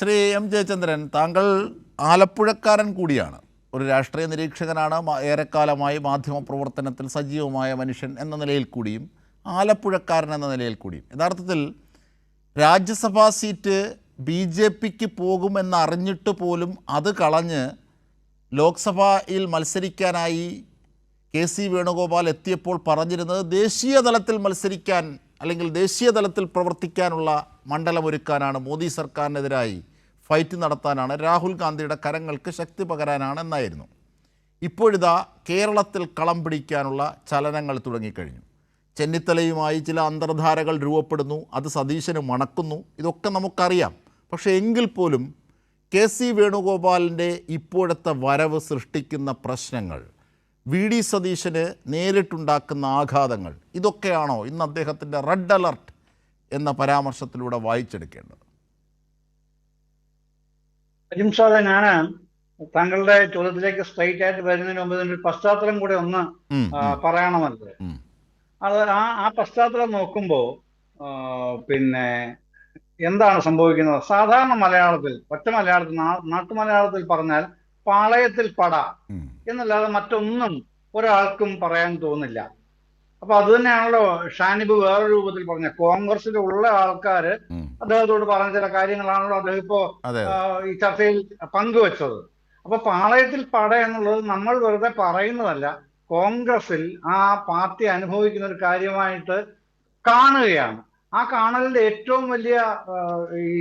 Shri M Jayachandran താങ്കൾ ആലപ്പുഴക്കാരൻ കൂടിയാണ്. ഒരു രാഷ്ട്രീയ നിരീക്ഷകനാണ് ഏറെക്കാലമായി മാധ്യമ പ്രവർത്തനത്തിൽ സജീവമായ മനുഷ്യൻ എന്ന നിലയിൽ കൂടിയും ആലപ്പുഴക്കാരൻ എന്ന നിലയിൽ കൂടിയും. യഥാർത്ഥത്തിൽ രാജ്യസഭാ സീറ്റ് ബി ജെ പിക്ക് പോകുമെന്നറിഞ്ഞിട്ട് പോലും അത് കളഞ്ഞ് ലോക്സഭയിൽ മത്സരിക്കാനായി കെ സി വേണുഗോപാൽ എത്തിയപ്പോൾ പറഞ്ഞിരുന്നത് ദേശീയ തലത്തിൽ മത്സരിക്കാൻ അല്ലെങ്കിൽ ദേശീയ തലത്തിൽ പ്രവർത്തിക്കാനുള്ള മണ്ഡലമൊരുക്കാനാണ് മോദി സർക്കാരിനെതിരായി ഫൈറ്റ് നടത്താനാണ് രാഹുൽ ഗാന്ധിയുടെ കരങ്ങൾക്ക് ശക്തി പകരാനാണ് എന്നായിരുന്നു ഇപ്പോഴിതാ കേരളത്തിൽ കളം പിടിക്കാനുള്ള ചലനങ്ങൾ തുടങ്ങിക്കഴിഞ്ഞു. ചെന്നിത്തലയുമായി ചില അന്തർധാരകൾ രൂപപ്പെടുന്നു അത് സതീശന് മണക്കുന്നു ഇതൊക്കെ നമുക്കറിയാം. പക്ഷേ എങ്കിൽ പോലും കെ സി വേണുഗോപാലിന്റെ ഇപ്പോഴത്തെ വരവ് സൃഷ്ടിക്കുന്ന പ്രശ്നങ്ങൾ വി ഡി സതീശന് നേരിട്ടുണ്ടാക്കുന്ന ആഘാതങ്ങൾ ഇതൊക്കെയാണോ ഇന്ന് അദ്ദേഹത്തിന്റെ റെഡ് അലർട്ട് എന്ന പരാമർശത്തിലൂടെ വായിച്ചെടുക്കേണ്ടത്? അജിംഷാദെ ഞാൻ താങ്കളുടെ ചോദ്യത്തിലേക്ക് സ്ട്രൈറ്റ് ആയിട്ട് വരുന്നതിന് മുമ്പ് ഇതിന്റെ പശ്ചാത്തലം കൂടെ ഒന്ന് പറയണമല്ലോ. അത് ആ ആ പശ്ചാത്തലം നോക്കുമ്പോ പിന്നെ എന്താണ് സംഭവിക്കുന്നത്? സാധാരണ മലയാളത്തിൽ ഒറ്റ മലയാളത്തിൽ നാട്ടു മലയാളത്തിൽ പറഞ്ഞാൽ പാളയത്തിൽ പട എന്നല്ലാതെ മറ്റൊന്നും ഒരാൾക്കും പറയാൻ തോന്നില്ല. അപ്പൊ അത് തന്നെയാണല്ലോ ഷാനിബ് വേറെ രൂപത്തിൽ പറഞ്ഞ കോൺഗ്രസിൽ ഉള്ള ആൾക്കാര്. അദ്ദേഹത്തോട് പറഞ്ഞ ചില കാര്യങ്ങളാണല്ലോ അദ്ദേഹം ഇപ്പോ ഈ ചർച്ചയിൽ പങ്കുവച്ചത്. അപ്പൊ പാളയത്തിൽ പട എന്നുള്ളത് നമ്മൾ വെറുതെ പറയുന്നതല്ല കോൺഗ്രസിൽ ആ പാർട്ടി അനുഭവിക്കുന്ന ഒരു കാര്യമായിട്ട് കാണുകയാണ്. ആ കാണലിന്റെ ഏറ്റവും വലിയ ഈ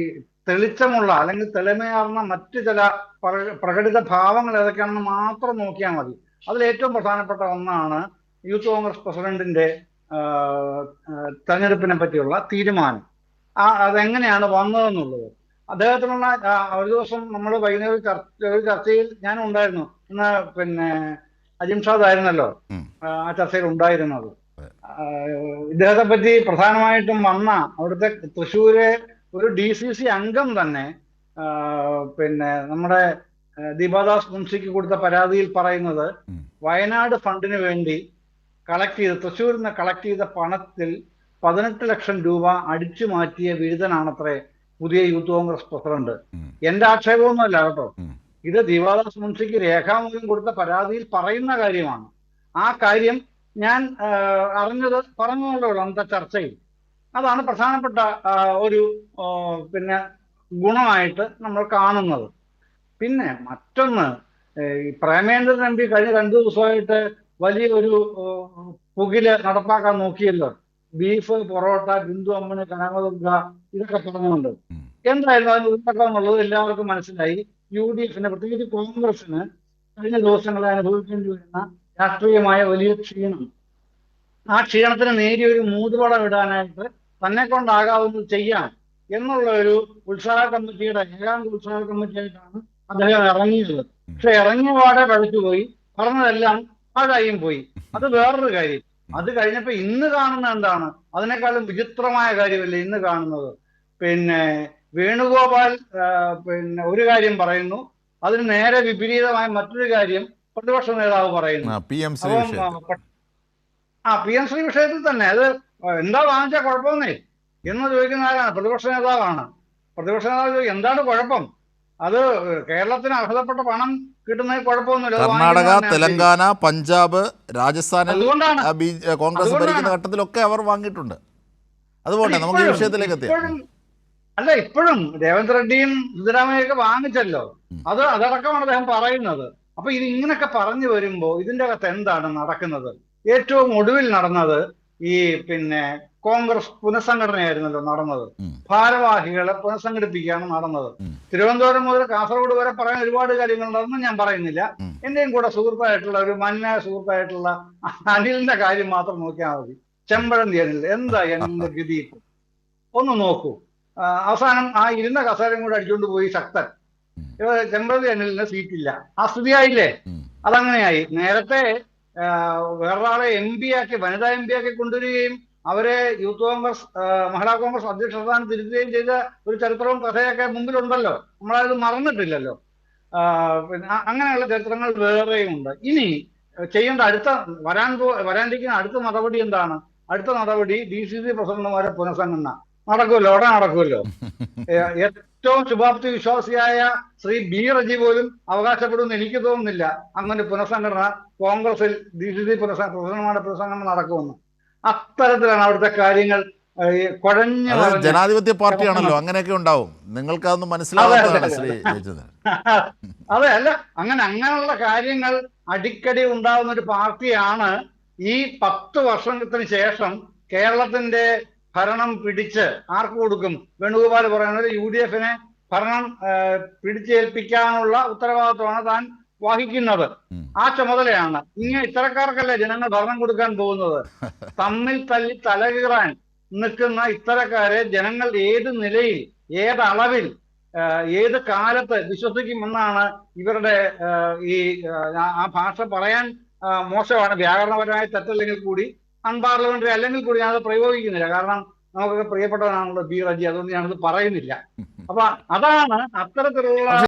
തെളിച്ചമുള്ള അല്ലെങ്കിൽ തെളിമയാർന്ന മറ്റു ചില പ്ര- പ്രകടിത ഭാവങ്ങൾ ഏതൊക്കെയാണെന്ന് മാത്രം നോക്കിയാൽ മതി. അതിൽ ഏറ്റവും പ്രധാനപ്പെട്ട ഒന്നാണ് യൂത്ത് കോൺഗ്രസ് പ്രസിഡന്റിന്റെ തെരഞ്ഞെടുപ്പിനെ പറ്റിയുള്ള തീരുമാനം. ആ അതെങ്ങനെയാണ് വന്നതെന്നുള്ളത്. അദ്ദേഹത്തിനുള്ള ഒരു ദിവസം നമ്മൾ വൈകുന്നേരം ഒരു ചർച്ച ഒരു ചർച്ചയിൽ ഞാൻ ഉണ്ടായിരുന്നു. ഇന്ന് പിന്നെ അജിംഷാദ് ആയിരുന്നല്ലോ. ആ ചർച്ചയിൽ ഉണ്ടായിരുന്നത്. ഇദ്ദേഹത്തെ പറ്റി പ്രധാനമായിട്ടും വന്ന അവിടുത്തെ തൃശ്ശൂരെ ഒരു ഡി സി സി അംഗം തന്നെ പിന്നെ നമ്മുടെ ദീപാദാസ് മുൻസിക്ക് കൊടുത്ത പരാതിയിൽ പറയുന്നത് വയനാട് ഫണ്ടിന് വേണ്ടി കളക്ട് ചെയ്ത് തൃശ്ശൂരിൽ നിന്ന് കളക്ട് ചെയ്ത പണത്തിൽ പതിനെട്ട് ലക്ഷം രൂപ അടിച്ചു മാറ്റിയ വിരുദ്ധനാണത്രേ പുതിയ യൂത്ത് കോൺഗ്രസ് പ്രസിഡന്റ്. എന്റെ ആക്ഷേപമൊന്നുമല്ല കേട്ടോ. ഇത് ദീപാദാസ് മുൻഷിക്ക് രേഖാമൂലം കൊടുത്ത പരാതിയിൽ പറയുന്ന കാര്യമാണ്. ആ കാര്യം ഞാൻ അറിഞ്ഞത് പറഞ്ഞുകൊണ്ടേ ഉള്ളൂ അന്നത്തെ ചർച്ചയിൽ. അതാണ് പ്രധാനപ്പെട്ട ഒരു പിന്നെ ഗുണമായിട്ട് നമ്മൾ കാണുന്നത്. പിന്നെ മറ്റൊന്ന് പ്രേമേന്ദ്രൻ എം പി കഴിഞ്ഞ രണ്ടു ദിവസമായിട്ട് വലിയൊരു ഒരു പുകിൽ നടപ്പാക്കാൻ നോക്കിയല്ലോ. ബീഫ് പൊറോട്ട ബിന്ദു അമ്മന് കനകദുർഗ ഇതൊക്കെ പറഞ്ഞുകൊണ്ട്. എന്തായിരുന്നു അതിന് ഉണ്ടാക്കാന്നുള്ളത് എന്നുള്ളത് എല്ലാവർക്കും മനസ്സിലായി. യു ഡി എഫിന് പ്രത്യേകിച്ച് കോൺഗ്രസിന് കഴിഞ്ഞ ദിവസങ്ങളിൽ അനുഭവിക്കേണ്ടി വരുന്ന രാഷ്ട്രീയമായ വലിയ ക്ഷീണം. ആ ക്ഷീണത്തിന് നേരിയ ഒരു മൂതുപടം ഇടാനായിട്ട് തന്നെ കൊണ്ടാകാവുന്നത് ചെയ്യാം എന്നുള്ള ഒരു ഉത്സാഹ കമ്മിറ്റിയുടെ ഏകാന്ത ഉത്സാഹ കമ്മിറ്റിയായിട്ടാണ് അദ്ദേഹം ഇറങ്ങിയത്. പക്ഷെ ഇറങ്ങിയ പാടെ പഴച്ചുപോയി. പറഞ്ഞതെല്ലാം പാഴായും പോയി. അത് വേറൊരു കാര്യം. അത് കഴിഞ്ഞപ്പോ ഇന്ന് കാണുന്ന എന്താണ്? അതിനേക്കാളും വിചിത്രമായ കാര്യമല്ലേ ഇന്ന് കാണുന്നത്? പിന്നെ വേണുഗോപാൽ പിന്നെ ഒരു കാര്യം പറയുന്നു. അതിന് നേരെ വിപരീതമായ മറ്റൊരു കാര്യം പ്രതിപക്ഷ നേതാവ് പറയുന്നു. ആ, പി എം ശ്രീ വിഷയത്തിൽ. ആ, പ- പി എം ശ്രീ വിഷയത്തിൽ തന്നെ. അത് എന്താ വാങ്ങിച്ചാൽ കുഴപ്പമെന്നേ? എന്ന് ചോദിക്കുന്ന ആരാണ്? പ്രതിപക്ഷ നേതാവാണ്. പ്രതിപക്ഷ നേതാവ് എന്താണ് കുഴപ്പം? അത് കേരളത്തിന് അർഹതപ്പെട്ട പണം കിട്ടുന്നതിൽ കുഴപ്പമൊന്നുമില്ല. കർണാടക തെലങ്കാന പഞ്ചാബ് രാജസ്ഥാനിൽ അതുകൊണ്ടാണ്. കോൺഗ്രസ്. ഭരിക്കുന്ന ഘട്ടത്തിലൊക്കെ അവർ വാങ്ങിയിട്ടുണ്ട്. അതുപോട്ടെ നമുക്ക് ഈ വിഷയത്തിലേക്ക് എത്തിയാം. അല്ല ഇപ്പോഴും രേവന്ത് റെഡ്ഡിയും സിദ്ധരാമയ്യൊക്കെ വാങ്ങിച്ചല്ലോ. അത് അതടക്കമാണ് അദ്ദേഹം പറയുന്നത്. അപ്പൊ ഇത് ഇങ്ങനൊക്കെ പറഞ്ഞു വരുമ്പോ ഇതിന്റെ അകത്ത് എന്താണ് നടക്കുന്നത്? ഏറ്റവും ഒടുവിൽ നടന്നത് ഈ പിന്നെ കോൺഗ്രസ് പുനഃസംഘടനയായിരുന്നല്ലോ നടന്നത്. ഭാരവാഹികളെ പുനഃസംഘടിപ്പിക്കുകയാണ് നടന്നത്. തിരുവനന്തപുരം മുതൽ കാസർഗോഡ് വരെ പറയാൻ ഒരുപാട് കാര്യങ്ങളുണ്ടെന്ന് ഞാൻ പറയുന്നില്ല. എന്റെയും കൂടെ സുഹൃത്തായിട്ടുള്ള ഒരു മന്ന സുഹൃത്തായിട്ടുള്ള അനിലിന്റെ കാര്യം മാത്രം നോക്കിയാൽ മതി. ചെമ്പഴന്തി അനിൽ എന്താ എന്റെ ഗതി? ഒന്ന് നോക്കൂ. അവസാനം ആ ഇരുന്ന കസേരയും കൂടെ അടിച്ചുകൊണ്ട് പോയി ശക്തൻ. ചെമ്പഴന്തി അനിലിന് സീറ്റില്ല. ആ സ്ഥിതിയായില്ലേ? അതങ്ങനെയായി. നേരത്തെ വേറൊരാളെ എം പി ആക്കി വനിതാ എം പി ആക്കി കൊണ്ടുവരികയും അവരെ യൂത്ത് കോൺഗ്രസ് മഹിളാ കോൺഗ്രസ് അധ്യക്ഷ സ്ഥാനം തിരുത്തുകയും ചെയ്ത ഒരു ചരിത്രവും കഥയൊക്കെ മുമ്പിലുണ്ടല്ലോ. നമ്മളത് മറന്നിട്ടില്ലല്ലോ. അങ്ങനെയുള്ള ചരിത്രങ്ങൾ വേറെയും ഉണ്ട് ഇനി ചെയ്യേണ്ട അടുത്ത വരാൻ പോ വരാനിരിക്കുന്ന അടുത്ത നടപടി എന്താണ്? അടുത്ത നടപടി ഡി സി സി പ്രസിഡന്റുമാരെ പുനഃസംഘടന. നടക്കുമല്ലോ ഉടനെ നടക്കുമല്ലോ. ഏറ്റവും ശുഭാപ്തി വിശ്വാസിയായ ശ്രീ ബി റജി പോലും അവകാശപ്പെടുമെന്ന് എനിക്ക് തോന്നുന്നില്ല. അങ്ങനെ പുനഃസംഘടന കോൺഗ്രസിൽ ഡി സി സി പ്രസിഡന്റുമാരുടെ പുനഃസംഘടന നടക്കുമെന്ന്. അത്തരത്തിലാണ് അവിടുത്തെ കാര്യങ്ങൾ കുഴഞ്ഞ ജനാധിപത്യ പാർട്ടിയാണല്ലോ അങ്ങനെയൊക്കെ ഉണ്ടാവും. നിങ്ങൾക്ക് അതൊന്നും മനസ്സിലാവാത്തതാണ് ശ്രീ അതെ അല്ല അങ്ങനെ അങ്ങനെയുള്ള കാര്യങ്ങൾ അടിക്കടി ഉണ്ടാവുന്ന ഒരു പാർട്ടിയാണ് ഈ പത്ത് വർഷത്തിന് ശേഷം കേരളത്തിന്റെ ഭരണം പിടിച്ച് ആർക്ക് കൊടുക്കും? വേണുഗോപാൽ പറയുന്നത് യു ഡി എഫിനെ ഭരണം പിടിച്ചേൽപ്പിക്കാനുള്ള ഉത്തരവാദിത്വമാണ് താൻ വഹിക്കുന്നത്. ആ ചുമതലയാണ്. ഇങ്ങനെ ഇത്തരക്കാർക്കല്ലേ ജനങ്ങൾ ഭരണം കൊടുക്കാൻ പോകുന്നത്? തമ്മിൽ തല്ലി തലകീറാൻ നിൽക്കുന്ന ഇത്തരക്കാരെ ജനങ്ങൾ ഏത് നിലയിൽ ഏത് അളവിൽ ഏത് കാലത്ത് വിശ്വസിക്കുമെന്നാണ് ഇവരുടെ ഈ ആ ഭാഷ പറയാൻ മോശമാണ്. വ്യാകരണപരമായ തെറ്റല്ലെങ്കിൽ കൂടി അൺപാർലമെന്ററി അല്ലെങ്കിൽ കൂടി ഞാനത് പ്രയോഗിക്കുന്നില്ല. കാരണം നമുക്കൊക്കെ പ്രിയപ്പെട്ടവനാണല്ലോ ബി റജി. അതുകൊണ്ട് ഞാനത് പറയുന്നില്ല. അപ്പൊ അതാണ് അത്തരത്തിലുള്ള